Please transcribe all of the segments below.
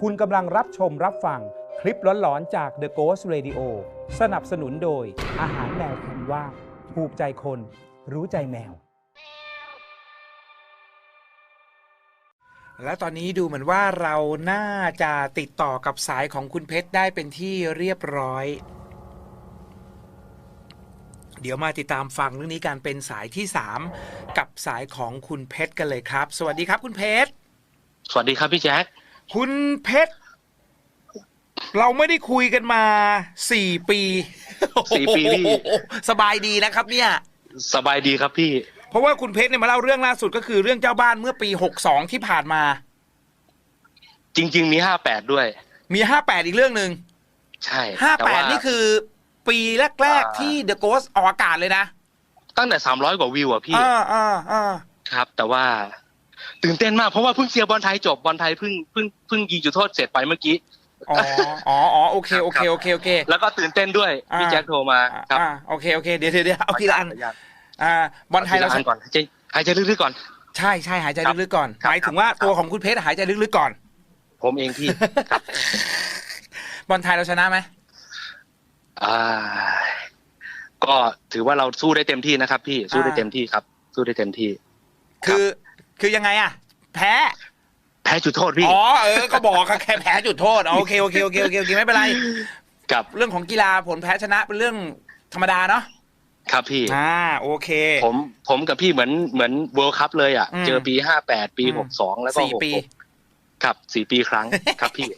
คุณกำลังรับชมรับฟังคลิปหลอนๆจาก The Ghost Radio สนับสนุนโดย อาหารแมวคุณว่าถูกใจคน รู้ใจแมว และตอนนี้ดูเหมือนว่าเราน่าจะติดต่อกับสายของคุณเพชรได้เป็นที่เรียบร้อย เดี๋ยวมาติดตามฟังเรื่องนี้การเป็นสายที่ 3 กับสายของคุณเพชรกันเลยครับ สวัสดีครับคุณเพชร สวัสดีครับพี่แจ๊ค คุณเพชรเราไม่ได้คุยกันมาสี่ปีสี่ปีพี่สบายดีนะครับเนี่ย สบายดีครับพี่ เพราะว่าคุณเพชรเนี่ยมาเล่าเรื่องล่าสุดก็คือเรื่องเจ้าบ้านเมื่อปี62ที่ผ่านมา จริง ๆ มีห้าแปดด้วย มี58อีกเรื่องหนึ่งใช่แต่ว่า58นี่คือ ปีแรกๆที่ The Ghost ออกอากาศเลยนะตั้งแต่สามร้อยกว่าวิวอะพี่อ่าอ่าอ่าครับ แต่ว่า ตื่นเต้นมากเพราะว่าเพิ่งเชียร์บอลไทยจบบอลไทยเพิ่งเพิ่งเพิ่งยิงจุดโทษเสร็จไปเมื่อกี้อ๋ออ๋ออ๋อโอเคโอเคโอเคโอเค แล้วก็ตื่นเต้นด้วยอ่าพี่แจ๊คโทรมาครับอ่าโอเคโอเคเดี๋ยวเดี๋ยวเดี๋ยวเอาทีละอันขญาตอ่าบอลไทยเราขอทีละอันก่อนหายใจหายใจลึกๆก่อน ใช่ใช่หายใจครับลึกๆก่อนครับหมายถึงว่าครับตัวของคุณเพชรหายใจลึกๆก่อน ผมเองพี่ครับ บอลไทยเราชนะไหมอ่า ก็ถือว่าเราสู้ได้เต็มที่นะครับ พี่สู้ได้เต็มที่ครับ สู้ได้เต็มที่ คือ คือยังไงอะแพ้แพ้จุดโทษพี่ อ๋อเออก็บอกค่ะแค่แพ้จุดโทษอ๋อโอเคโอเคโอเคโอเคโอเคไม่เป็นไรกับเรื่องของกีฬาผลแพ้ชนะเป็นเรื่องธรรมดาเนาะครับพี่อ่าโอเค ผมผมกับพี่เหมือนเหมือนเวิลด์คัพเลยอะอืมเจอปีห้าแปดปีอืมหกสองแล้วก็สี่หกปีหกครับสี่ปีครั้งครับพี่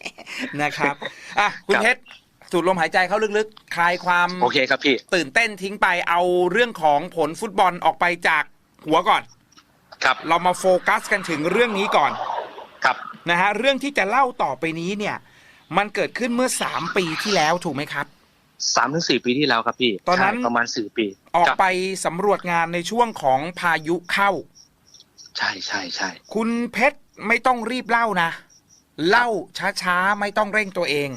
นะครับอะคุณครับเพชรสูดลมหายใจเข้าลึกๆ คลายความโอเคครับพี่ ตื่นเต้นทิ้งไปเอาเรื่องของผลฟุตบอลออกไปจากหัวก่อน ครับเรามาโฟกัสกันถึงเรื่องนี้ก่อนครับนะฮะเรื่องที่จะเล่าต่อไปนี้เนี่ย มันเกิดขึ้นเมื่อ3ปีที่แล้วถูกไหมครับสามถึงสี่ปีที่แล้วครับพี่ตอนนั้นใช่ประมาณสี่ปี ออกครับไปสำรวจงานในช่วงของพายุเข้า ใช่ใช่ใช่คุณเพชรไม่ต้องรีบเล่านะ เล่าช้าๆ ไม่ต้องเร่งตัวเอง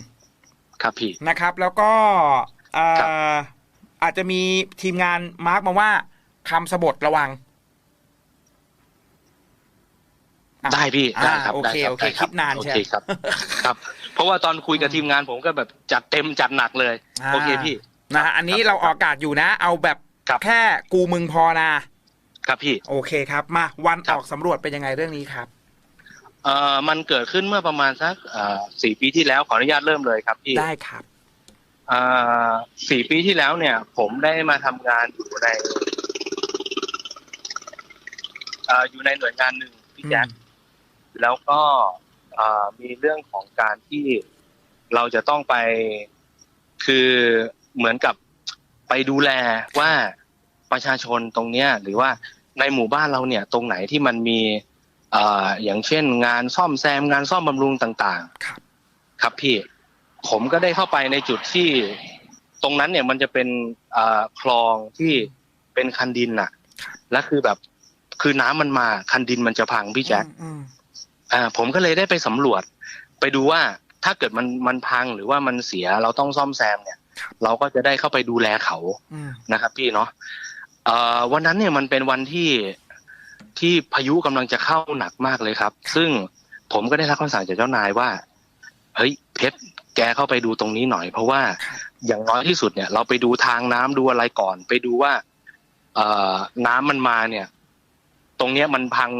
ครับพี่นะครับ แล้วก็เอ่อครับอาจจะมีทีมงานมาร์กมาว่าคำสบทระวังอะ ได้พี่อ่าได้ครับโอเคได้รับโอเคได้รับคิดนานโอใช่เคครับครับ เพราะว่าตอนคุยกับทีมงานผมก็แบบจัดเต็มจัดหนักเลยาโอเคพี่นะฮะอันนี้ครับเราออกอากาศอยู่นะ เอาแบบครับแค่กูมึงพอนะครับพี่ โอเคครับ มาวันครัอบอกสำรวจเป็นยังไงเรื่องนี้ครับเอ่อมันเกิดขึ้นเมื่อประมาณสักเอ่อสี่ปีที่แล้วขออนุญาตเริ่มเลยครับพี่ได้ครับเอ่อสี่ปีที่แล้วเนี่ย ผมได้มาทำงานอยู่ในเอ่ออยู่ในหน่วยงานหนึ่งพี่แจ๊ค แล้วก็เอ่อมีเรื่องของการที่เราจะต้องไปคือเหมือนกับไปดูแลว่าประชาชนตรงเนี้ยหรือว่าในหมู่บ้านเราเนี่ยตรงไหนที่มันมีเอ่ออย่างเช่น งานซ่อมแซมงานซ่อมบำรุงต่างครับๆครับพี่ผมก็ได้เข้าไปในจุดที่ตรงนั้นเนี่ยมันจะเป็นเอ่อคลองที่เป็นคันดินน่ะครับและคือแบบคือน้ำมันมาคันดินมันจะพังพี่แจ๊ค อืมอ่าผมก็เลยได้ไปสำรวจ ไปดูว่าถ้าเกิดมันมันพังหรือว่ามันเสียเราต้องซ่อมแซมเนี่ย เราก็จะได้เข้าไปดูแลเขาอืมนะครับพี่เนาะเอ่อวันนั้นเนี่ยมันเป็นวันที่ที่พายุกำลังจะเข้าหนักมากเลยครับ ซึ่งผมก็ได้รับคำสั่งจากเจ้านายว่า เฮ้ยเพชรแกเข้าไปดูตรงนี้หน่อย เพราะว่าครับอย่างน้อยที่สุดเนี่ย เราไปดูทางน้ำดูอะไรก่อน ไปดูว่า เอ่อน้ำมันมาเนี่ย ตรงเนี้ยมันพัง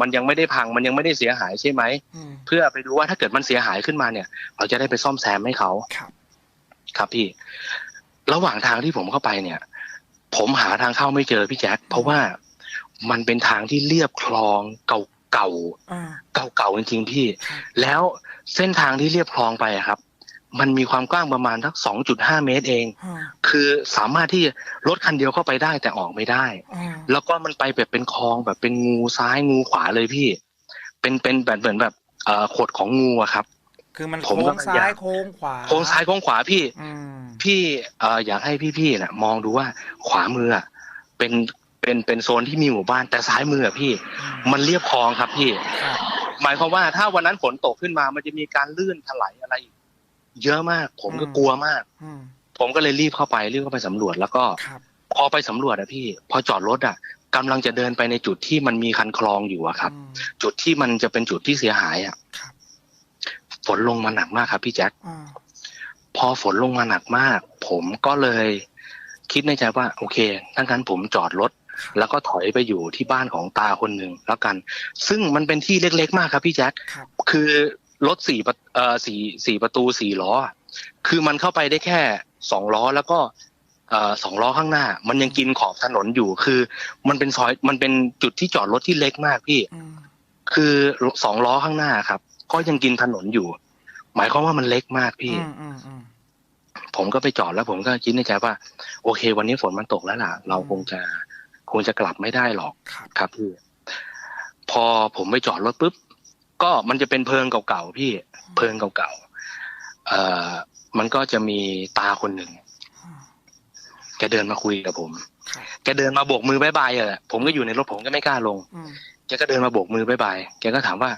มันยังไม่ได้พังมันยังไม่ได้เสียหายใช่ไหมอืมเพื่อไปดูว่าถ้าเกิดมันเสียหายขึ้นมาเนี่ย เราจะได้ไปซ่อมแซมให้เขาครับครับพี่ ระหว่างทางที่ผมเข้าไปเนี่ย ผมหาทางเข้าไม่เจอพี่แจ๊คเพราะว่ามันเป็นทางที่เรียบคลองเก่าอ่าๆเก่าๆจริงๆพี่ครับแล้วเส้นทางที่เรียบคลองไปอะครับ มันมีความกว้างประมาณสักสองจุดห้าเมตรเองอ่าคือสามารถที่รถคันเดียวเข้าไปได้แต่ออกไม่ได้อ่าแล้วก็มันไปแบบเป็นคลองแบบเป็นงูซ้ายงูขวาเลยพี่ เป็นเป็นแบบเหมือนแบบเอ่อขดของงูอะครับ คือมันผมโค้ก็งพยายามซ้ายโค้งขวา โค้งซ้ายโค้งขวาพี่อืมพี่เอ่ออยากให้พี่ๆน่ะ มองดูว่าขวามืออะเป็นเป็นเป็นโซนที่มีหมู่บ้านแต่ซ้ายมืออะพี่ มันเรียบคลองครับพี่ครับหมายความว่าถ้าวันนั้นฝนตกขึ้นมามันจะมีการลื่นถลายอะไรอีก เยอะมาก ผมก็กลัวมากอืมผมก็เลยรีบเข้าไปรีบเข้าไปสำรวจแล้วก็ครับพอไปสำรวจอะพี่ พอจอดรถอะกำลังจะเดินไปในจุดที่มันมีคันคลองอยู่อะครับอืมจุดที่มันจะเป็นจุดที่เสียหายอะครับฝนลงมาหนักมากครับ พี่แจ็คอ่าพอฝนลงมาหนักมาก ผมก็เลยคิดในใจว่า โอเคถ้างั้นผมจอดรถแล้วก็ถอยไปอยู่ที่บ้านของตาคนหนึ่งแล้วกัน ซึ่งมันเป็นที่เล็กๆมากครับพี่แจ็คครับคือ รถสี่ประเอ่อสี่สี่ประตูสี่ล้ออะคือมันเข้าไปได้แค่สองล้อแล้วก็เอ่อสองล้อข้างหน้า มันยังกินขอบถนนอยู่คือ มันเป็นซอยมันเป็นจุดที่จอดรถที่เล็กมากพี่อืมคือสองล้อข้างหน้าครับ ก็ยังกินถนนอยู่ หมายความว่ามันเล็กมากพี่อืมอืมอืมผมก็ไปจอดแล้วผมก็คิดในใจว่า โอเค วันนี้ฝนมันตกแล้วล่ะ เราคงจะคงจะกลับไม่ได้หรอกครับครับพี่พอผมไปจอดรถปุ๊บ ก็มันจะเป็นเพิงเก่าๆพี่เพิงเก่าๆเอ่อมันก็จะมีตาคนหนึ่งอืมแกเดินมาคุยกับผมครับแกเดินมาโบกมือบายบายอะผมก็อยู่ในรถผมก็ไม่กล้าลงอืมแกก็เดินมาโบกมือบายบายแกก็ถามว่า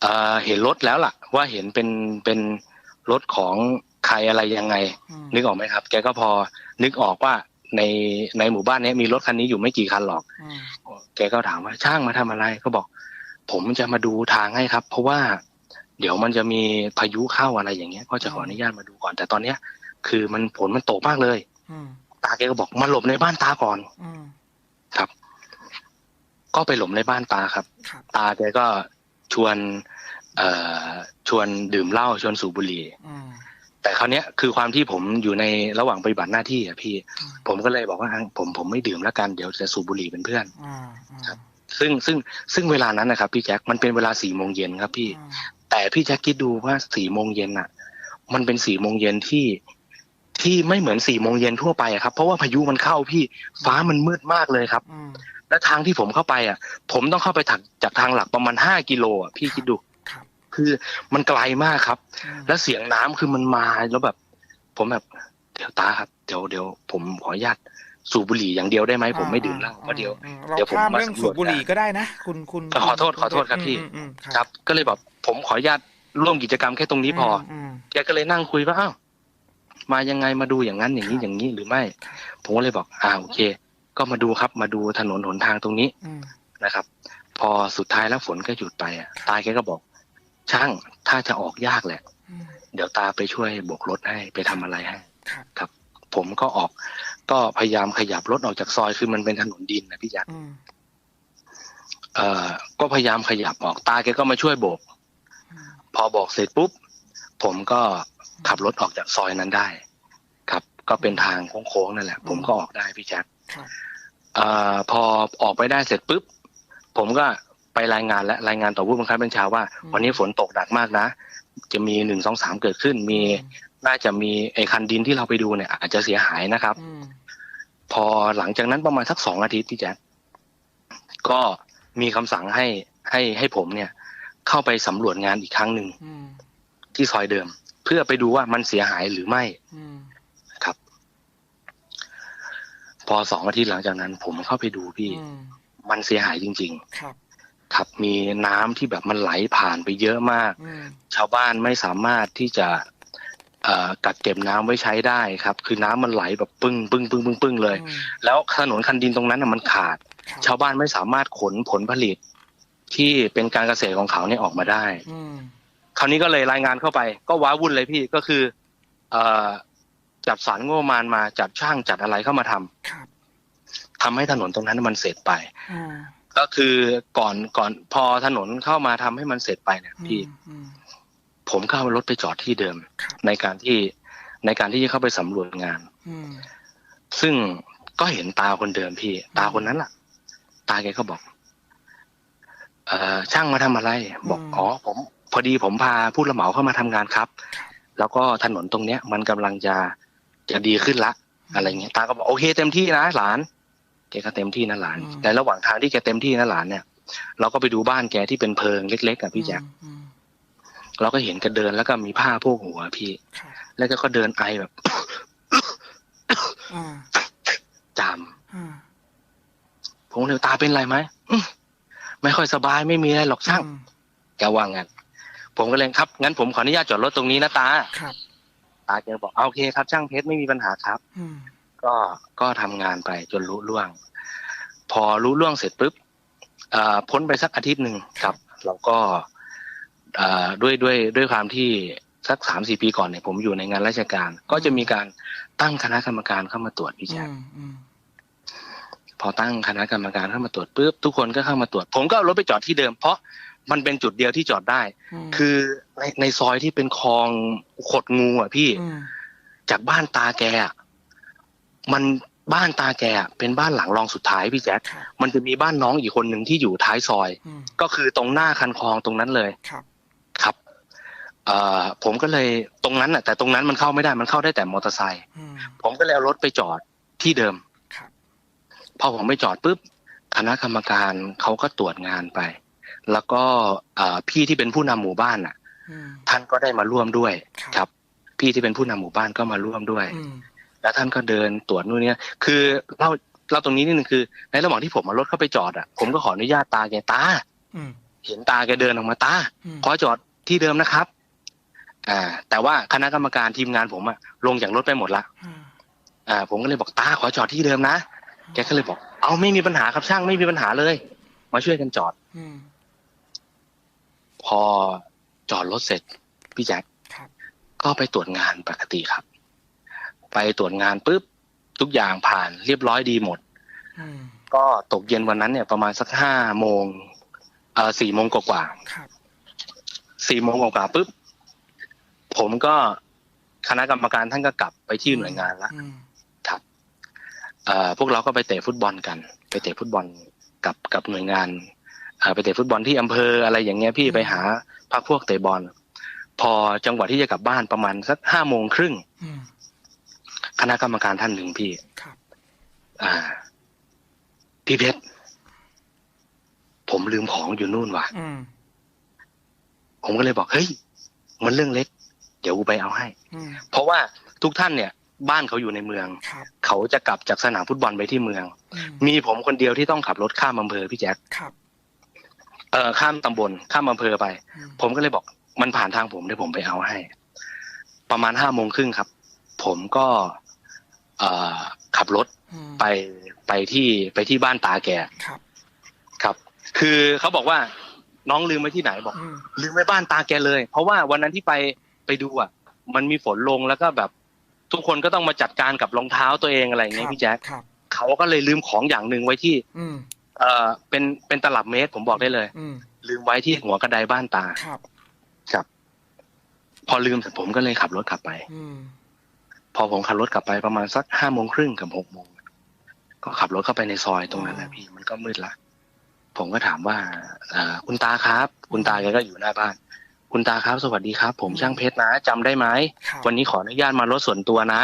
เอ่อเห็นรถแล้วล่ะ ว่าเห็นเป็นเป็นรถของใครอะไรยังไงอืมนึกออกไหมครับ แกก็พอนึกออกว่าในในหมู่บ้านเนี้ยมีรถคันนี้อยู่ไม่กี่คันหรอกอืมแกก็ถามว่าช่างมาทำอะไร ก็บอก ผมจะมาดูทางให้ครับ เพราะว่าเดี๋ยวมันจะมีพายุเข้าอะไรอย่างเงี้ย ก็จะขออนุญาตมาดูก่อน แต่ตอนเนี้ย คือมันฝนมันตกมากเลยอืมตาแกก็บอกมาหลบในบ้านตาก่อนอืมครับ ก็ไปหลบในบ้านตาครับครับ ตาแกก็ชวน เอ่อชวนดื่มเหล้าชวนสูบบุหรี่อืมแต่คราวเนี้ยคือความที่ผมอยู่ในระหว่างปฏิบัติหน้าที่อะพี่อืมผมก็เลยบอกว่าอะผมผมไม่ดื่มแล้วกันเดี๋ยวจะสูบบุหรี่เป็นเพื่อนอ่าอ่าครับ ซึ่งซึ่งซึ่งเวลานั้นนะครับพี่แจ็คมันเป็นเวลาสี่โมงเย็นครับพี่อืมแต่พี่แจ็คคิดดูว่าสี่โมงเย็นอะ มันเป็นสี่โมงเย็นที่ที่ไม่เหมือนสี่โมงเย็นทั่วไปอะครับ เพราะว่าพายุมันเข้าพี่ฟ้ามันมืดมากเลยครับอืมและทางที่ผมเข้าไปอะ ผมต้องเข้าไปถักจากทางหลักประมาณห้ากิโลอะพี่คิดดูครับคือมันไกลมากครับอืมแล้วเสียงน้ำคือมันมาแล้วแบบ ผมแบบเดี๋ยวตาครับ เดี๋ยวเดี๋ยวผมขออนุญาต สูบบุหรี่อย่างเดียวได้ไหมผมไม่ดื่มเหล้าเพราะเดี๋ยวอืมเราเดี๋ยวผมข้ามมาเรื่องสำรวจสูบบุหรี่ก็ได้นะ คุณคุณขอโทษขอโทษครับพี่อืมอืมครับ ก็เลยแบบผมขออนุญาตร่วมกิจกรรมแค่ตรงนี้พออมแกก็เลยนั่งคุยว่าอ้าวมายังไงมาดูอย่างนั้นอย่างนี้อย่างนี้หรือไม่ ผมก็เลยบอกอ่าโอเค ก็มาดูครับมาดูถนนหนทางตรงนี้อืมนะครับ พอสุดท้ายแล้วฝนก็หยุดไปอะตาแกก็บอก ช่างถ้าจะออกยากแหละอืมเดี๋ยวตาไปช่วยโบกรถให้ไปทำอะไรให้ครับครับผมก็ออก ก็พยายามขยับรถออกจากซอยคือมันเป็นถนนดินนะพี่ยักษ์อืมเอ่อ ก็พยายามขยับออกตาแกก็มาช่วยโบกอืมพอบอกเสร็จปุ๊บ ผมก็ขับรถออกจากซอยนั้นได้ ครับ ก็เป็นทางโค้งๆนั่นแหละ ผมก็ออกได้พี่แจ๊คครับเอ่อพอออกไปได้เสร็จปุ๊บ ผมก็ไปรายงานและรายงานต่อผู้บังคับบัญชาว่า วันนี้ฝนตกหนักมากนะ จะมีหนึ่งสองสามเกิดขึ้น มีน่าจะมีไอ้คันดินที่เราไปดูเนี่ย อาจจะเสียหายนะครับอืม พอหลังจากนั้นประมาณสักสองอาทิตย์พี่แจ๊คก็มีคำสั่งให้ให้ให้ผมเนี่ย เข้าไปสำรวจงานอีกครั้งหนึ่งอืมที่ซอยเดิม เพื่อไปดูว่ามันเสียหายหรือไม่อืมครับ พอสองอาทิตย์หลังจากนั้น ผมเข้าไปดูพี่อืมมันเสียหายจริงครับๆครับมีน้ำที่แบบมันไหลผ่านไปเยอะมากอืมชาวบ้านไม่สามารถที่จะเอ่อ กักเก็บน้ำไว้ใช้ได้ครับ คือน้ำมันไหลแบบปึ้งปึ้งปึ้งปึ้งปึ้งเลยอืมแล้วถนนคันดินตรงนั้นน่ะมันขาดครับชาวบ้านไม่สามารถขนผลผลิต ที่เป็นการเกษตรของเขาเนี่ยออกมาได้อืมคราวนี้ก็เลยรายงานเข้าไป ก็ว้าวุ่นเลยพี่ก็คือเอ่อจัดสรรงบประมาณมาจัดช่างจัดอะไรเข้ามาทำครับทำให้ถนนตรงนั้นมันเสร็จไปอืมก็คือก่อนก่อนพอถนนเข้ามาทำให้มันเสร็จไปเนี่ยพี่อืม ผมก็เอารถไปจอดที่เดิมครับในการที่ในการที่จะเข้าไปสำรวจงานอืมซึ่งก็เห็นตาคนเดิมพี่ ตาคนนั้นล่ะ ตาแกก็บอกเอ่อช่างมาทำอะไร บอกอ๋อผม พอดีผมพาผู้รับเหมาเข้ามาทำงานครับ แล้วก็ถนนตรงเนี้ย มันกำลังจะจะดีขึ้นละ อะไรเงี้ยตาก็บอกโอเคเต็มที่นะหลานแกก็เต็มที่นะหลานอืมแต่ระหว่างทางที่แกเต็มที่นะหลานเนี่ย เราก็ไปดูบ้านแกที่เป็นเพิงเล็กๆอะพี่แจ๊คอืม เราก็เห็นแกเดินแล้วก็มีผ้าโพกหัวพี่ครับแล้วก็เดินไอแบบอ่าจามอ่าผมเลยตาเป็นไรไหมอื้อไม่ค่อยสบายไม่มีอะไรหรอกช่างอืมแกว่างั้นผมก็เลยครับงั้นผมขออนุญาตจอดรถตรงนี้นะตาครับตาแกบอกเอาโอเคครับ ช่างเพชรไม่มีปัญหาครับอืมก็ก็ทำงานไปจนรู้ล่วง พอรู้ล่วงเสร็จปุ๊บเอ่อพ้นไปสักอาทิตย์หนึ่งครับ เราก็เอ่อ ด้วยด้วยด้วยความที่สักสามสี่ปีก่อนเนี่ยผมอยู่ในงานราชการ ก็จะมีการตั้งคณะกรรมการเข้ามาตรวจพี่อืแจ๊คมอืมพอตั้งคณะกรรมการเข้ามาตรวจปุ๊บทุกคนก็เข้ามาตรวจ ผมก็เอารถไปจอดที่เดิม เพราะมันเป็นจุดเดียวที่จอดได้มคือในในซอยที่เป็นคลองขดงูอะพี่อืมจากบ้านตาแกอะมันบ้านตาแกอะเป็นบ้านหลังรองสุดท้ายพี่แจ๊คครับมันจะมีบ้านน้องอีกคนหนึ่งที่อยู่ท้ายซอยอืมก็คือตรงหน้าคันคลองตรงนั้นเลย ครับ ครับ เอ่อ ผมก็เลยตรงนั้นอะ แต่ตรงนั้นมันเข้าไม่ได้มันเข้าได้แต่มอเตอร์ไซค์อืมผมก็เลยเอารถไปจอดที่เดิมครับพอผมไปจอดปุ๊บคณะกรรมการเขาก็ตรวจงานไป แล้วก็เอ่อพี่ที่เป็นผู้นำหมู่บ้านอะอืมท่านก็ได้มาร่วมด้วยครับครับพี่ที่เป็นผู้นำหมู่บ้านก็มาร่วมด้วยอืมแล้วท่านก็เดินตรวจนู่นเนี่ยคือเล่าเล่าตรงนี้นิดนึงคือ ในระหว่างที่ผมเอารถเข้าไปจอดอะผมก็ขออนุญาตตาแกตาอืมเห็นตาแกเดินออกมาตาอืมขอจอดที่เดิมนะครับ อ่า แต่ว่าคณะกรรมการทีมงานผมอะลงจากรถไปหมดละอืมอ่า ผมก็เลยบอกตาขอจอดที่เดิมนะแกก็เลยบอก เอาไม่มีปัญหาครับช่างไม่มีปัญหาเลย มาช่วยกันจอดอืมพอจอดรถเสร็จพี่แจ็คครับก็ไปตรวจงานปกติครับ ไปตรวจงานปุ๊บทุกอย่างผ่านเรียบร้อยดีหมดอืมก็ตกเย็นวันนั้นเนี่ยประมาณสักห้าโมงเอ่อสี่โมงกว่าครับๆสี่โมงกว่าๆปุ๊บ ผมก็คณะกรรมการท่านก็กลับไปที่หน่วยงานละอืมครับเอ่อพวกเราก็ไปเตะฟุตบอลกัน ไปเตะฟุตบอลกับกับหน่วยงานเอ่อไปเตะฟุตบอลที่อำเภออะไรอย่างเงี้ยพี่ไปหาพักพวกเตะบอล พอจังหวะที่จะกลับบ้านประมาณสักห้าโมงครึ่งอืมคณะกรรมการท่านหนึ่งพี่ครับ อ่า พี่เพชรผมลืมของอยู่นู่นว่ะอืมผมก็เลยบอกเฮ้ยมันเรื่องเล็ก เดี๋ยวกูไปเอาให้อืมเพราะว่าทุกท่านเนี่ยบ้านเขาอยู่ในเมืองครับเขาจะกลับจากสนามฟุตบอลไปที่เมืองอืมมีผมคนเดียวที่ต้องขับรถข้ามอำเภอพี่แจ๊คครับเอ่อข้ามตำบลข้ามอำเภอไปอืมผมก็เลยบอกมันผ่านทางผมเดี๋ยวผมไปเอาให้ ประมาณห้าโมงครึ่งครับ ผมก็เอ่อขับรถอืมไปไปที่ไปที่บ้านตาแกครับ ครับ คือเขาบอกว่าน้องลืมไว้ที่ไหนบอกอืมลืมไว้บ้านตาแกเลย เพราะว่าวันนั้นที่ไป ไปดูอะ มันมีฝนลงแล้วก็แบบทุกคนก็ต้องมาจัดการกับรองเท้าตัวเองอะไรอย่างเงี้ยพี่แจ๊คครับเขาก็เลยลืมของอย่างหนึ่งไว้ที่ อืมเอ่อเป็นเป็นตลับเมตรผมบอกได้เลยอืมลืมไว้ที่หัวกระไดบ้านตาครับครับ พอลืมเสร็จผมก็เลยขับรถกลับไปอืมพอผมขับรถกลับไปประมาณสักห้าโมงครึ่งกับหกโมงก็ขับรถเข้าไปในซอยตรงนั้นแหละพี่มันก็มืดละผมก็ถามว่าเอ่อคุณตาครับ คุณตาแกก็อยู่หน้าบ้าน คุณตาครับสวัสดีครับ ผมช่างเพชรนะจำได้ไหมครับวันนี้ขออนุญาตมารถส่วนตัวนะ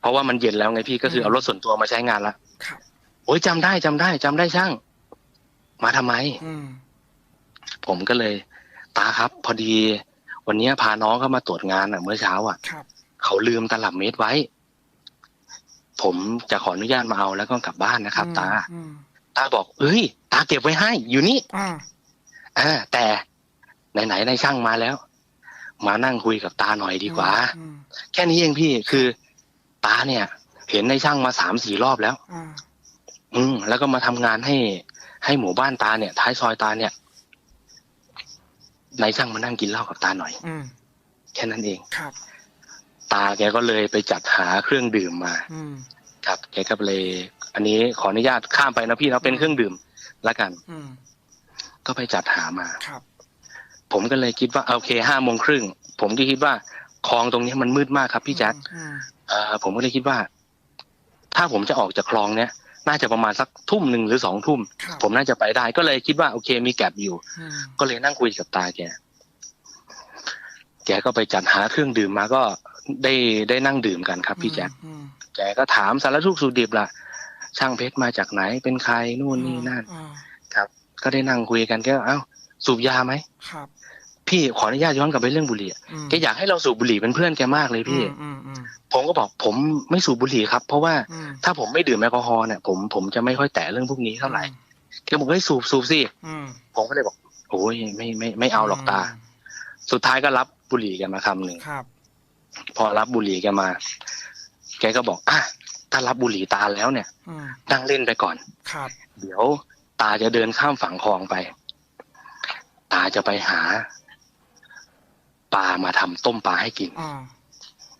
เพราะว่ามันเย็นแล้วไงพี่ก็คือมเอารถส่วนตัวมาใช้งานละครับโอ้ยจำได้จำได้จำได้ช่าง มาทำไมอืมผมก็เลย ตาครับ พอดี วันนี้พาน้องเข้ามาตรวจงานอะ เมื่อเช้าอะครับเขาลืมตลับเมตรไว้ ผมจะขออนุญาตมาเอาแล้วก็กลับบ้านนะครับ ตาอืมตาบอกเอ้ย ตาเก็บไว้ให้ อยู่นี่อ่าอ่าแต่ ไหนๆในช่างมาแล้ว มานั่งคุยกับตาหน่อยดีกว่าอืมแค่นี้เองพี่คือตาเนี่ย เห็นในช่างมาสามสี่รอบแล้วอ่าอืมแล้วก็มาทำงานให้ ให้หมู่บ้านตาเนี่ย ท้ายซอยตาเนี่ยนายช่างมานั่งกินเหล้ากับตาหน่อยอืมแค่นั้นเองครับ ตาแกก็เลยไปจัดหาเครื่องดื่มมาอืมครับแกก็เลย อันนี้ขออนุญาตข้ามไปนะพี่เนาะเป็นเครื่องดื่มละกันอืมก็ไปจัดหามาครับ ผมก็เลยคิดว่าโอเคห้าโมงครึ่งผมก็คิดว่าคลองตรงนี้มันมืดมากครับพี่แจ๊คอืมเอ่อผมก็เลยคิดว่า ถ้าผมจะออกจากคลองเนี้ยน่าจะประมาณสักทุ่มหนึ่งหรือสองทุ่มครับผมน่าจะไปได้ ก็เลยคิดว่าโอเคมีแก็บอยู่อืมก็เลยนั่งคุยกับตาแกแกก็ไปจัดหาเครื่องดื่มมาก็ได้ได้นั่งดื่มกันครับ พี่แจ๊คอืมแกก็ถามสารทุกข์สุขดิบล่ะ ช่างเพชรมาจากไหนเป็นใครนู่นนี่นั่นอ่าครับ ก็ได้นั่งคุยกันแกก็เอ้าสูบยาไหมครับ พี่ขออนุญาตย้อนกลับไปเรื่องบุหรี่อะอืมแกอยากให้เราสูบบุหรี่เป็นเพื่อนแกมากเลยพี่อืมอืมผมก็บอกผมไม่สูบบุหรี่ครับ เพราะว่าอืมถ้าผมไม่ดื่มแอลกอฮอล์เนี่ยผมผมจะไม่ค่อยแตะเรื่องพวกนี้เท่าไหร่แกบอกเฮ้ยสูบสูบสิอืมผมก็เลยบอกโอ้ยไม่ไม่ไม่เอาหรอกตา สุดท้ายก็รับบุหรี่แกมาคำหนึ่งครับพอรับบุหรี่แกมา แกก็บอกอะถ้ารับบุหรี่ตาแล้วเนี่ยอืมนั่งเล่นไปก่อนครับ เดี๋ยวตาจะเดินข้ามฝั่งคลองไป ตาจะไปหา ปลามาทำต้มปลาให้กินอ่า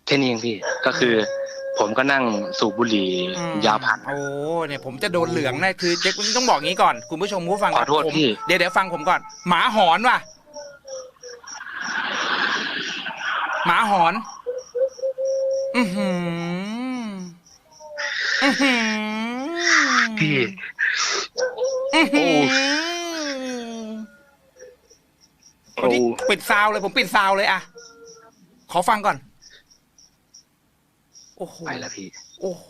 แค่นี้เองพี่ก็คือ ผมก็นั่งสูบบุหรี่อืมยาวผ่านโอ้เนี่ยผมจะโดนเหลืองแน่คือเจ๊ต้องบอกงี้ก่อนคุณผู้ชมผู้ฟังขอโทษผมพี่เดี๋ยวเดี๋ยวฟังผมก่อน หมาหอนว่ะ หมาหอน อือหืออือหือพี่อื้อ หือโอ้วันนี้ปิดซาวเลยผมปิดซาวเลยอะขอฟังก่อน โอ้โหไปแล้วพี่ โอ้โห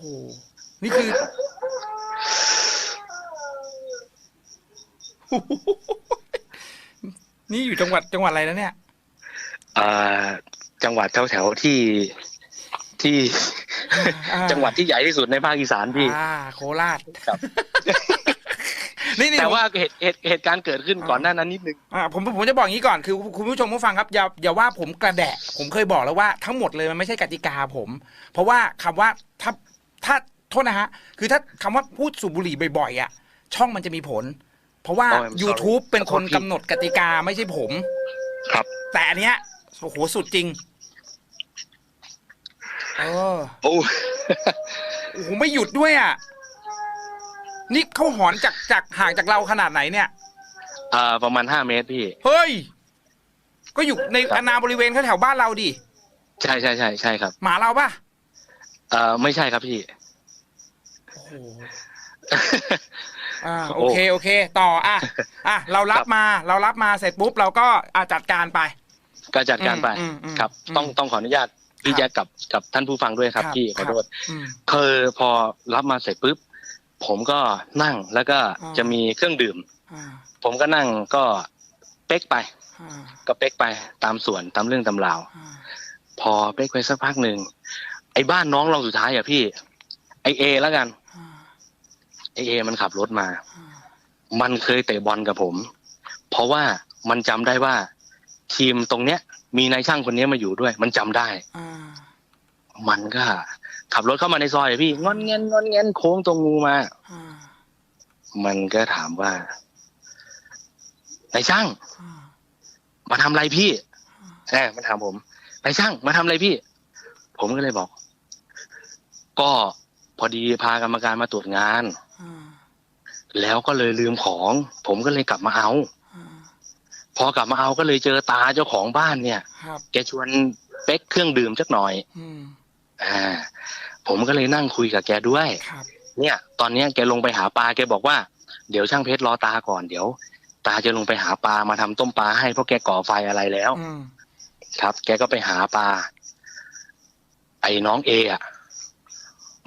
นี่คือ นี่อยู่จังหวัดจังหวัดอะไรแล้วเนี่ยเอ่อจังหวัดแถวแถวๆที่ที่อ่าจังหวัดที่ใหญ่ที่สุดในภาคอีสานพี่ อ่า โคราชครับ นี่นี่แต่ว่าเหตุเหตุเหตุการณ์เกิดขึ้นก่อนหน้านั้นนิดนึงอ่าผมผมจะบอกอย่างนี้ก่อนคือคุณผู้ชมผู้ฟังครับอย่าอย่าว่าผมกระแดะ ผมเคยบอกแล้วว่าทั้งหมดเลยมันไม่ใช่กติกาผม เพราะว่าคำว่าถ้าถ้าโทษนะฮะ คือถ้าคำว่าพูดสูบบุหรี่บ่อยๆอะ ช่องมันจะมีผล เพราะว่า Oh, I'm sorry. YouTube เป็นคนขอโทษพี่กำหนดกติกาไม่ใช่ผม ครับ แต่อันเนี้ยโอ้โหสุดจริงเออโอ้โอ้โหไม่หยุดด้วยอะ นี่เขาหอนจากจากห่างจากเราขนาดไหนเนี่ยเอ่อประมาณห้าเมตรพี่ เฮ้ย ก็อยู่ในอนาบริเวณแถวๆบ้านเราดิใช่ใช่ใช่ใช่ครับหมาเราป่ะเอ่อไม่ใช่ครับพี่โอ้โหอ่าโอเคโอเค ต่ออะอะเรารับมาเรารับมาเสร็จปุ๊บเราก็อะจัดการไป ก็จัดการไปอืมอืมครับ อืม ต้องต้องขออนุญาตพี่ครับแจ๊คกับกับท่านผู้ฟังด้วยครับครับพี่ขอครับโทษอืมคือพอรับมาเสร็จปุ๊บ ผมก็นั่งแล้วก็อ่าจะมีเครื่องดื่มอ่าผมก็นั่งก็เป๊กไปอ่าก็เป๊กไปตามส่วนตามเรื่องตามราวอ่าพอเป๊กไปสักพักหนึ่งไอ้บ้านน้องเราสุดท้ายอะพี่ ไอเอแล้วกันอ่าไอเอมันขับรถมาอ่ามันเคยเตะบอลกับผม เพราะว่ามันจำได้ว่า ทีมตรงเนี้ย มีนายช่างคนนี้มาอยู่ด้วย มันจำได้อ่ามันก็ ขับรถเข้ามาในซอยอะพี่งอนเงนงอนเงนโค้งตรงงูมาอ่ามันก็ถามว่านายช่างอ่ามาทำอะไรพี่แหมมันถามผมนายช่างมาทำอะไรพี่ ผมก็เลยบอก ก็พอดีพากรรมการมาตรวจงานอ่าแล้วก็เลยลืมของ ผมก็เลยกลับมาเอาอ่าพอกลับมาเอาก็เลยเจอตาเจ้าของบ้านเนี่ยครับแกชวนเป๊กเครื่องดื่มสักหน่อย อืมอ่า ผมก็เลยนั่งคุยกับแกด้วยครับเนี่ย ตอนเนี้ยแกลงไปหาปลาแกบอกว่าเดี๋ยวช่างเพชรรอตาก่อนเดี๋ยว ตาจะลงไปหาปลามาทำต้มปลาให้เพราะแกก่อไฟอะไรแล้วอืมครับ แกก็ไปหาปลา ไอ้น้องเออะ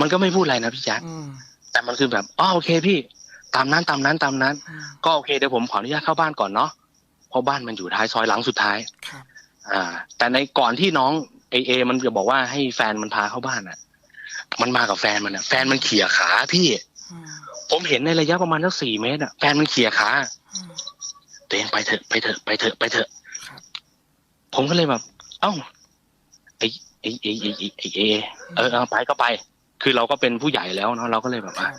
มันก็ไม่พูดอะไรนะพี่แจ๊คอืมแต่มันคือแบบอ๋อโอเคพี่ ตามนั้นตามนั้นตามนั้นอืมก็โอเคเดี๋ยวผมขออนุญาตเข้าบ้านก่อนเนาะเพราะบ้านมันอยู่ท้ายซอยหลังสุดท้ายครับอ่า แต่ในก่อนที่น้อง เอเอ มันจะบอกว่าให้แฟนมันพาเข้าบ้านอะ มันมากับแฟนมันอะ แฟนมันเขี่ยขาพี่อืมผมเห็นในระยะประมาณสักสี่เมตรอะแฟนมันเขี่ยขาอืมตัวเองไปเถอะไปเถอะไปเถอะไปเถอะครับผมก็เลยแบบ เอ้าไอ้ไอ้ไอ้ไอ้ไอ้ไอ้เอเออเอาไปก็ไป คือเราก็เป็นผู้ใหญ่แล้วเนาะเราก็เลยแบบคว่ารับ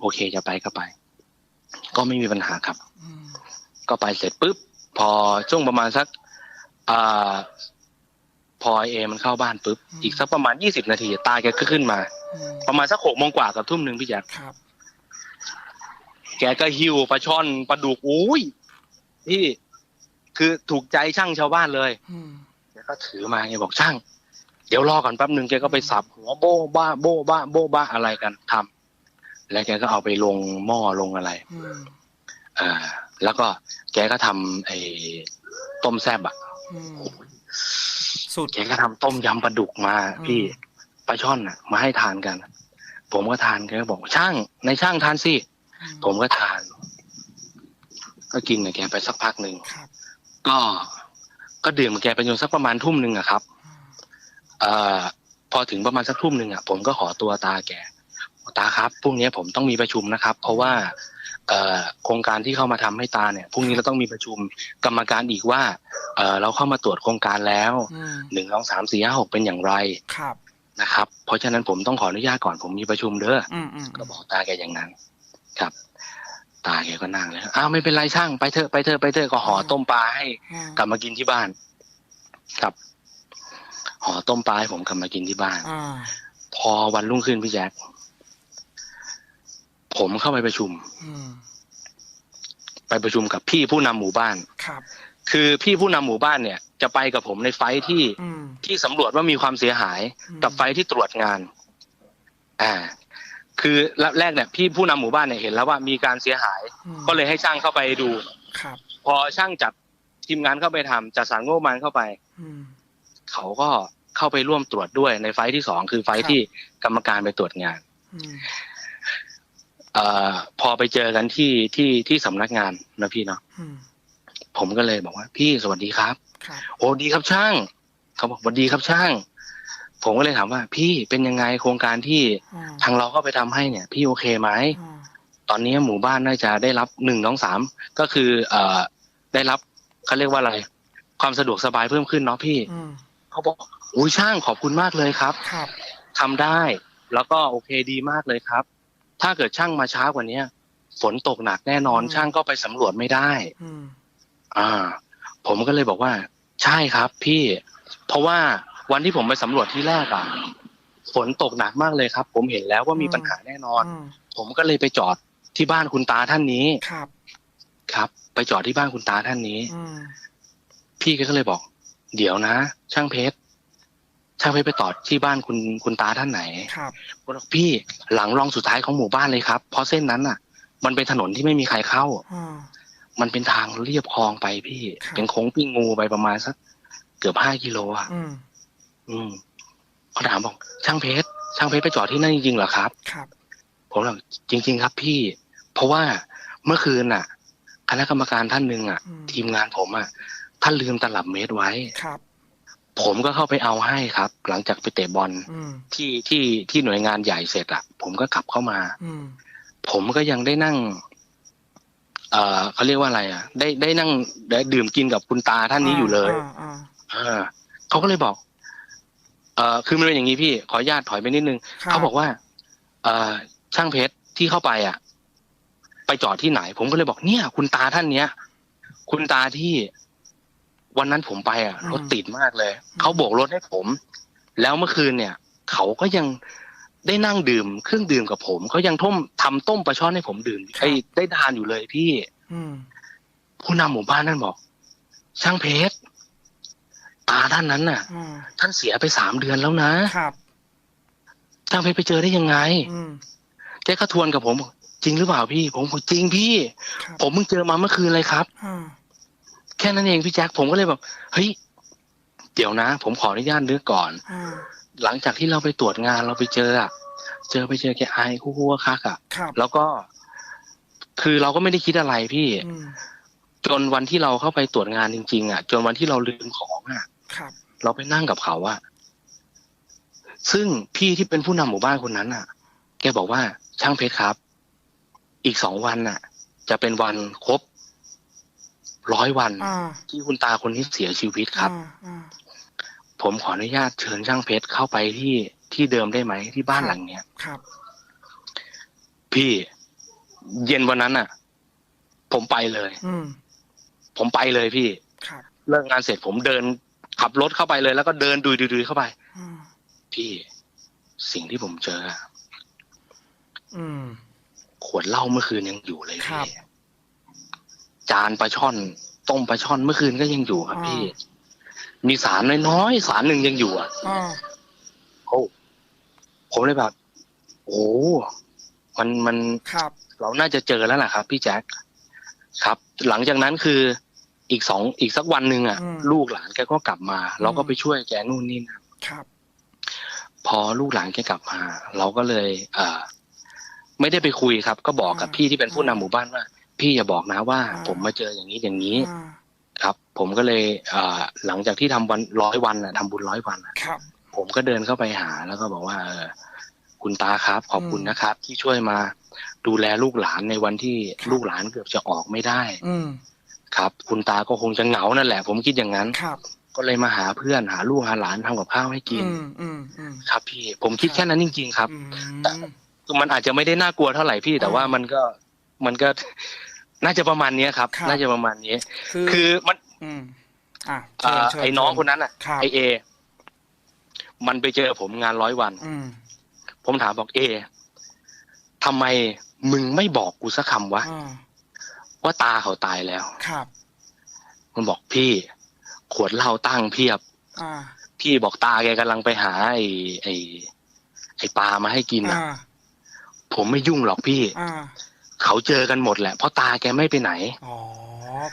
โอเคจะไปก็ไป ก็ไม่มีปัญหาครับอืมก็ไปเสร็จปุ๊บพอช่วงประมาณสักอ่า พอเอมันเข้าบ้านปุ๊บอีกสักประมาณยี่สิบนาทีตาแกก็ขึ้นมาอืมประมาณสักหกโมงกว่ากับทุ่มหนึ่งพี่แจ๊คครับแกก็หิวปลาช่อนปลาดุกอุ้ยพี่คือถูกใจช่างชาวบ้านเลยอืมแกก็ถือมาแกบอกช่าง เดี๋ยวรอก่อนแป๊บหนึ่งแกก็ไปสับหัวโบ้บ้าโบ้บ้าโบ้บ้าอะไรกันทำแล้วแกก็เอาไปลงหม้อลงอะไรอืมอ่า แล้วก็แกก็ทำไอ้ต้มแซบอะอืม สุดแกก็ทำต้มยำปลาดุกมา พี่อืมปลาช่อนอะ มาให้ทานกัน ผมก็ทานแกก็บอกช่างในช่างทานสิอืมผมก็ทาน ก็กินกับแกไปสักพักหนึ่งครับก็ก็ดื่มกับแกไปจนสักประมาณทุ่มหนึ่งอะครับอืมเอ่อพอถึงประมาณสักทุ่มหนึ่งอะผมก็ขอตัวตาแกตาครับพรุ่งนี้ผมต้องมีประชุมนะครับ เพราะว่าเอ่อ โครงการที่เข้ามาทำให้ตาเนี่ยพรุ่งนี้เราต้องมีประชุมกรรมการอีกว่าเอ่อเราเข้ามาตรวจโครงการแล้วอืมหนึ่งสองสามสี่ห้าหกเป็นอย่างไรครับนะครับ เพราะฉะนั้นผมต้องขออนุญาตก่อนผมมีประชุมเด้ออืมอืมก็บอกตาแกอย่างนั้น ครับ ตาแกก็นั่งเลยอ้าวไม่เป็นไรช่างไปเถอะไปเถอะไปเถอะก็ห่อต้มปลาให้อืมกลับมากินที่บ้าน ครับห่อต้มปลาให้ผมกลับมากินที่บ้านอ่าพอวันรุ่งขึ้นพี่แจ๊ค ผมเข้าไปประชุมอืมไปประชุมกับพี่ผู้นำหมู่บ้านครับ คือพี่ผู้นำหมู่บ้านเนี่ย จะไปกับผมในไฟท์ที่อืมที่สำรวจว่ามีความเสียหายอืมกับไฟท์ที่ตรวจงาน อ่า คือแรกเนี่ย พี่ผู้นำหมู่บ้านเนี่ยเห็นแล้วว่ามีการเสียหายอืมก็เลยให้ช่างเข้าไปดูครับพอช่างจัดทีมงานเข้าไปทำจัดสรรงบประมาณเข้าไปอืมเขาก็เข้าไปร่วมตรวจด้วยในไฟท์ที่สองคือไฟท์ครับที่กรรมการไปตรวจงานอืม เอ่อพอไปเจอกันที่ที่ที่สำนักงานนะพี่เนาะอืมผมก็เลยบอกว่า พี่สวัสดีครับ ครับโอ้ดีครับช่าง เขาบอกสวัสดีครับช่าง ผมก็เลยถามว่า พี่เป็นยังไงโครงการที่อ่าทางเราก็ไปทำให้เนี่ย พี่โอเคไหมอ่าตอนนี้หมู่บ้านน่าจะได้รับหนึ่งน้องสามก็คือ เอ่อได้รับเขาเรียกว่าอะไร ความสะดวกสบายเพิ่มขึ้นเนาะพี่อืมเขาบอกอุ้ยช่างขอบคุณมากเลยครับครับทำได้ แล้วก็โอเคดีมากเลยครับ ถ้าเกิดช่างมาช้ากว่านี้ฝนตกหนักแน่นอนอืมช่างก็ไปสำรวจไม่ได้อืมอ่า ผมก็เลยบอกว่า ใช่ครับ พี่ เพราะว่าวันที่ผมไปสำรวจที่แรกอะฝนตกหนักมากเลยครับ ผมเห็นแล้วว่ามีปัญหาแน่นอนอืมผมก็เลยไปจอดที่บ้านคุณตาท่านนี้ครับ ครับ ไปจอดที่บ้านคุณตาท่านนี้อืมพี่ก็เลยบอก เดี๋ยวนะ ช่างเพชร ช่างเพชรไปต่อที่บ้านคุณคุณตาท่านไหนครับผมบอกพี่หลังรองสุดท้ายของหมู่บ้านเลยครับ เพราะเส้นนั้นน่ะ มันเป็นถนนที่ไม่มีใครเข้าอ่ามันเป็นทางเรียบคลองไปพี่ครับเป็นโค้งปิ้งงูไปประมาณสักเกือบห้ากิโลอะอืมอืมเขาถามบอก ช่างเพชรช่างเพชรไปจอดที่นั่นจริงๆเหรอครับ ครับ ผมบอกจริง ๆ ครับ พี่ เพราะว่าเมื่อคืนน่ะ คณะกรรมการท่านหนึ่งอะอืมทีมงานผมอะท่านลืมตลับเมตรไว้ครับ ผมก็เข้าไปเอาให้ครับ หลังจากไปเตะบอลอืมที่ที่ที่หน่วยงานใหญ่เสร็จอะผมก็กลับเข้ามาอืมผมก็ยังได้นั่ง เอ่อเขาเรียกว่าอะไรอะได้ได้นั่งได้ดื่มกินกับคุณตาท่านนี้อยู่เลยาอ่าอ่าเขาก็เลยบอก เอ่อคือมันเป็นอย่างนี้พี่ ขออนุญาตถอยไปนิดนึงครับเขาบอกว่า เอ่อช่างเพชรที่เข้าไปอะ ไปจอดที่ไหน ผมก็เลยบอกเนี่ย คุณตาท่านเนี้ย คุณตาที่ วันนั้นผมไปอะรถติดมากเลย เขาโบกรถให้ผม แล้วเมื่อคืนเนี่ย เขาก็ยังได้นั่งดื่มเครื่องดื่มกับผมเขายังท่มทำต้มปลาช่อนให้ผมดื่มไอ้ได้ทานอยู่เลยพี่ อืมผู้นำหมู่บ้านนั่นบอก ช่างเพชรตาท่านนั้นน่ะอ่าท่านเสียไปสามเดือนแล้วนะครับช่างเพชรไปเจอได้ยังไงอืมแกก็ทวนกับผมบอกจริงหรือเปล่าพี่ ผมบอกจริงพี่ครับผมเพิ่งเจอมาเมื่อคืนเลยครับอ่า แค่นั้นเองพี่แจ็คผมก็เลยแบบเฮ้ยเดี๋ยวนะ ผมขออนุญาตนึกก่อนอ่าหลังจากที่เราไปตรวจงานเราไปเจออะเจอไปเจอแกไอคู่คู่คักๆอะครับแล้วก็ คือเราก็ไม่ได้คิดอะไรพี่อืมจนวันที่เราเข้าไปตรวจงานจริง ๆอะจนวันที่เราลืมของอะครับเราไปนั่งกับเขาอะซึ่งพี่ที่เป็นผู้นำหมู่บ้านคนนั้นอะแกบอกว่าช่างเพชรครับ อีกสองวันน่ะจะเป็นวันครบ ร้อยวันอ่าที่คุณตาคนนี้เสียชีวิตครับอ่าอ่าผมขออนุญาตเชิญช่างเพชรเข้าไปที่ที่เดิมได้ไหมที่บ้านหลังเนี้ยครับ พี่เย็นวันนั้นน่ะ ผมไปเลย อืมผมไปเลยพี่ครับเลิกงานเสร็จผมเดินขับรถเข้าไปเลย แล้วก็เดินดุยดุยๆๆเข้าไปอืมพี่สิ่งที่ผมเจออะอืมขวดเหล้าเมื่อคืนยังอยู่เลยครัพี่บ จานปลาช่อนต้มปลาช่อนเมื่อคืนก็ยังอยู่ครับอ่าพี่ มีสารน้อยๆสารหนึ่งยังอยู่อะอ่าโอ้ผมเลยแบบ โอ้มันมันครับ เราน่าจะเจอแล้วล่ะครับ พี่แจ็คครับ หลังจากนั้นคืออีกสองอีกสักวันหนึ่งอะอืมลูกหลานแกก็กลับมา เราก็อืมไปช่วยแกนู่นนี่นั่นครับ พอลูกหลานแกกลับมา เราก็เลย เอ่อไม่ได้ไปคุยครับ ก็บอกกับอ่าพี่ที่เป็นผู้นำหมู่บ้านว่า พี่อย่าบอกนะว่าอ่า ผมมาเจออย่างนี้อย่างนี้อ่าครับ ผมก็เลยเอ่อหลังจากที่ทำวันร้อยวันอะทำบุญร้อยวันอะครับ ผมก็เดินเข้าไปหาแล้วก็บอกว่า เออคุณตาครับ ขอบคุณอืมนะครับ ที่ช่วยมาดูแลลูกหลานในวันที่ครับลูกหลานเกือบจะออกไม่ได้ อืมครับ คุณตาก็คงจะเหงานั่นแหละ ผมคิดอย่างนั้นครับ ก็เลยมาหาเพื่อนหาลูกหาหลานทำกับข้าวให้กินอืมอืมอืมครับ พี่ ผมคิดแค่นั้นจริง ๆ ครับอืมมันอาจจะไม่ได้น่ากลัวเท่าไหร่พี่ แต่อ่าว่ามันก็มันก็ น่าจะประมาณเนี้ยครับ ครับ น่าจะประมาณนี้ คือคือมันอืมอะอ่าเชิญ ไอ้น้องเชิญคนนั้นอะครับ ไอเอ มันไปเจอผมงานร้อยวัน อืมผมถามบอกเอทำไมมึงไม่บอกกูสักคำวะ อ่าว่าตาเขาตายแล้ว ครับมันบอกพี่ ขวดเหล้าตั้งเพียบ อ่าพี่บอกตาแกกำลังไปหาไอ้ไอ้ไอ้ปลามาให้กินอะ อ่าผมไม่ยุ่งหรอกพี่ อ่า เขาเจอกันหมดแหละเพราะตาแกไม่ไปไหนอ๋อ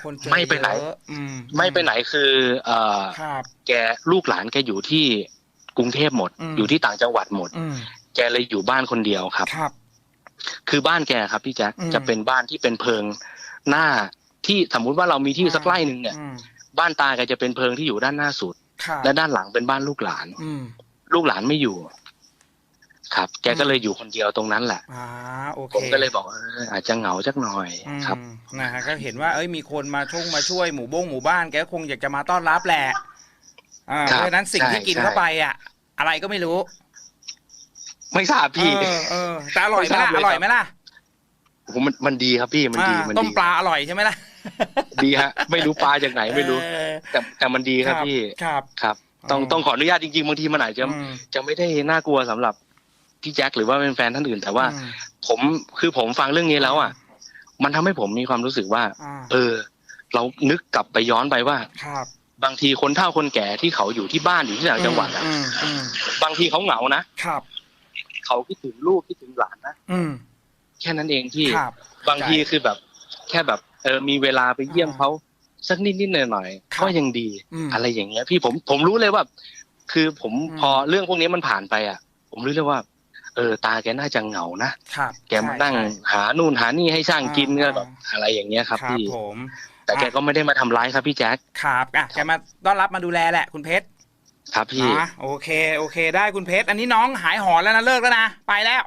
คนเจอไม่ไปไหนเยอะอืมไม่ไปไหนคือ เอ่อครับแกลูกหลานแกอยู่ที่กรุงเทพหมดอืมอยู่ที่ต่างจังหวัดหมดอืมแกเลยอยู่บ้านคนเดียวครับครับ คือบ้านแกครับพี่แจ๊คอืมจะเป็นบ้านที่เป็นเพิง หน้าที่สมมุติว่าเรามีที่สักไร่หนึ่งเนี่ยอืมบ้านตาแกจะเป็นเพิงที่อยู่ด้านหน้าสุดครับและด้านหลังเป็นบ้านลูกหลานอืมลูกหลานไม่อยู่ ครับ แกก็เลยอยู่คนเดียวตรงนั้นแหละอ่าโอเคผมก็เลยบอกเอออาจจะเหงาจักหน่อยอืมครับนะฮะก็เห็นว่าเอ้ยมีคนมาช่วงมาช่วยหมู่บ้งหมู่บ้านแกก็คงอยากจะมาต้อนรับแหละอ่าครับเพราะฉะนั้นสิ่งที่ใช่กินใช่เข้าไปอะ อะไรก็ไม่รู้ ไม่ทราบพี่ เออเออแต่อร่อยไหมล่ะไม่ทราบเลยอร่อยไหมล่ะผมมันมันดีครับพี่มันดีอ่ามันต้มดีปลาอร่อยใช่ไหมล่ะดีฮะ ไม่รู้ปลาจากไหนไม่รู้เออแต่แต่มันดีครับพี่ครับครับ ต้องอืมต้องขออนุญาตจริงๆบางทีมันอาจจะอืมจะไม่ได้น่ากลัวสำหรับ พี่แจ็คหรือว่าเป็นแฟนท่านอื่น แต่ว่าอืมผมคือผมฟังเรื่องนี้แล้วอะ มันทำให้ผมมีความรู้สึกว่าอ่า เออ เรานึกกลับไปย้อนไปว่าครับบางทีคนเฒ่าคนแก่ที่เขาอยู่ที่บ้านอยู่ที่ต่างจังหวัดอะอืมอืมบางทีเขาเหงานะครับ เขาคิดถึงลูกคิดถึงหลานนะอืมแค่นั้นเองพี่ครับบางทีคือแบบ แค่แบบ เออมีเวลาไปเยี่ยมอ่าเขาสักนิดนิดหน่อยหน่อยๆครับก็ยังดีอืมอะไรอย่างเงี้ย พี่ผมผมรู้เลยว่า คือผมอืมพอเรื่องพวกนี้มันผ่านไปอะ ผมรู้เลยว่า เออตาแกน่าจะเหงานะครับแกมานั่งใช่หานู่นหานี่ให้ช่างกินก็อ่าแบบอะไรอย่างเงี้ยครับครับพี่ผมแต่แกก็ไม่ได้มาทำร้ายครับพี่แจ๊คครับอะแกมาต้อนรับมาดูแลแหละคุณเพชรครับพี่นะโอเค โอเค ได้คุณเพชรอันนี้น้องหายหอนแล้วนะเลิกแล้วนะไปแล้ว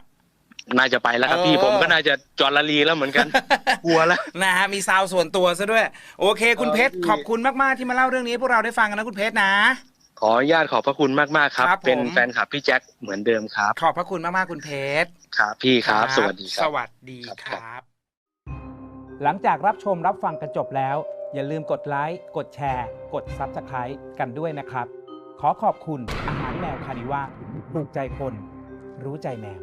น่าจะไปแล้วครับพี่เออผมก็น่าจะจอรลีแล้วเหมือนกันกลัวแล้วนะฮะมีซาวส่วนตัวซะด้วย โอเค คุณเพชรเออขอบคุณมากๆที่มาเล่าเรื่องนี้ให้พวกเราได้ฟังกันนะคุณเพชรนะข ออนุญาตขอบพระคุณมากๆครับ ครับผม เป็นแฟนคลับพี่แจ็คเหมือนเดิมครับ ขอบพระคุณมากๆคุณเพชร ครับ พี่ครับ สวัสดีคสรับวัสดีครับครับหลังจากรับชมรับฟังกันจบแล้ว อย่าลืมกดไลค์ กดแชร์ กด Subscribe กันด้วยนะครับ ขอขอบคุณอาหารแมวคานิว่าถูกใจคน รู้ใจแมว